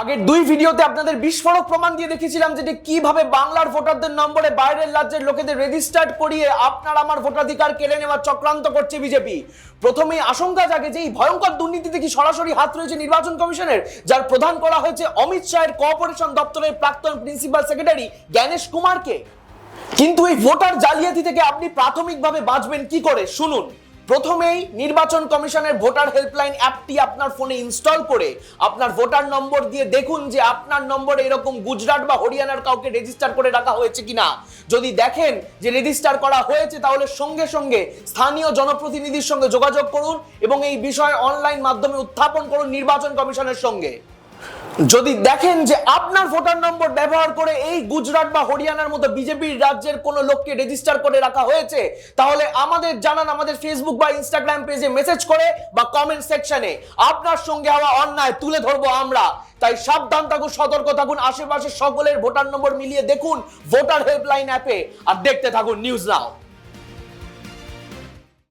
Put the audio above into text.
আগের দুই ভিডিওতে আপনাদের বিস্ফোরক প্রমাণ দিয়ে দেখেছিলাম যে কীভাবে বাংলার ভোটারদের নম্বরে বাইরের রাজ্যের লোকেদের রেজিস্টার্ড করিয়ে আপনার আমার ভোটাধিকার কেড়ে নেওয়ার চক্রান্ত করছে বিজেপি। প্রথমেই আশঙ্কা জাগে যে এই ভয়ঙ্কর দুর্নীতিতে কি সরাসরি হাত রয়েছে নির্বাচন কমিশনের, যার প্রধান করা হয়েছে অমিত শাহের কোঅপারেশন দপ্তরের প্রাক্তন প্রিন্সিপাল সেক্রেটারি জ্ঞানেশ কুমারকে। কিন্তু এই ভোটার জালিয়াতি থেকে আপনি প্রাথমিকভাবে বাঁচবেন কি করে? শুনুন। প্রথমেই নির্বাচন কমিশনের ভোটার হেল্পলাইন অ্যাপটি আপনার ফোনে ইনস্টল করে আপনার ভোটার নম্বর দিয়ে দেখুন যে আপনার নম্বরে এরকম গুজরাট বা হরিয়ানার কাউকে রেজিস্টার করে রাখা হয়েছে কিনা। যদি দেখেন যে রেজিস্টার করা হয়েছে, তাহলে সঙ্গে সঙ্গে স্থানীয় জনপ্রতিনিধির সঙ্গে যোগাযোগ করুন এবং এই বিষয়ে অনলাইন মাধ্যমে উত্থাপন করুন নির্বাচন কমিশনের সঙ্গে। যদি দেখেন যে আপনার ভোটার নম্বর ব্যবহার করে এই গুজরাট বা হরিয়ানার মতো বিজেপির রাজ্যের কোন লোককে রেজিস্টার করে রাখা হয়েছে, তাহলে আমাদের জানান আমাদের ফেসবুক বা ইনস্টাগ্রাম পেজে মেসেজ করে বা কমেন্ট সেকশনে আপনার সঙ্গে হওয়া অন্যায় তুলে ধরবো আমরা। তাই সাবধান থাকুন, সতর্ক থাকুন আশেপাশে সকলের ভোটার নম্বর মিলিয়ে দেখুন ভোটার হেল্পলাইন অ্যাপে। আর দেখতে থাকুন নিউজ নাও